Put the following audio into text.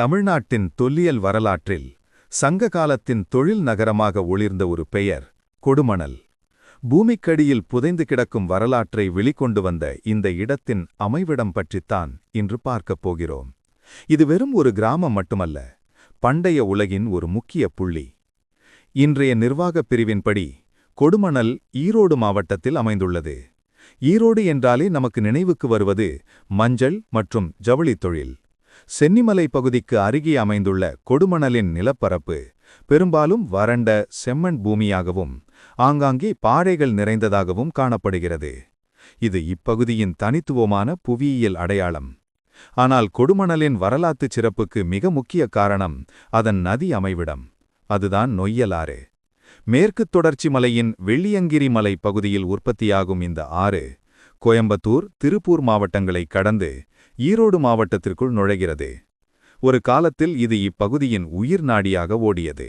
தமிழ்நாட்டின் தொல்லியல் வரலாற்றில் சங்க காலத்தின் தொழில் நகரமாக ஒளிர்ந்த ஒரு பெயர் கொடுமணல். பூமிக்கடியில் புதைந்து கிடக்கும் வரலாற்றை வெளிக்கொண்டு வந்த இந்த இடத்தின் அமைவிடம் பற்றித்தான் இன்று பார்க்கப் போகிறோம். இது வெறும் ஒரு கிராமம் மட்டுமல்ல பண்டைய உலகின் ஒரு முக்கிய புள்ளி. இன்றைய நிர்வாகப் பிரிவின்படி கொடுமணல் ஈரோடு மாவட்டத்தில் அமைந்துள்ளது. ஈரோடு என்றாலே நமக்கு நினைவுக்கு வருவது மஞ்சள் மற்றும் ஜவுளித் தொழில். சென்னிமலை பகுதிக்கு அருகே அமைந்துள்ள கொடுமணலின் நிலப்பரப்பு பெரும்பாலும் வறண்ட செம்மண் பூமியாகவும் ஆங்காங்கே பாறைகள் நிறைந்ததாகவும் காணப்படுகிறது. இது இப்பகுதியின் தனித்துவமான புவியியல் அடையாளம். ஆனால் கொடுமணலின் வரலாற்றுச் சிறப்புக்கு மிக முக்கிய காரணம் அதன் நதி அமைவிடம். அதுதான் நொய்யலாறு. மேற்குத் தொடர்ச்சி மலையின் வெள்ளியங்கிரி மலை பகுதியில் உற்பத்தியாகும் இந்த ஆறு கோயம்புத்தூர் திருப்பூர் மாவட்டங்களை கடந்து ஈரோடு மாவட்டத்திற்குள் நுழைகிறது. ஒரு காலத்தில் இது இப்பகுதியின் உயிர் நாடியாக ஓடியது.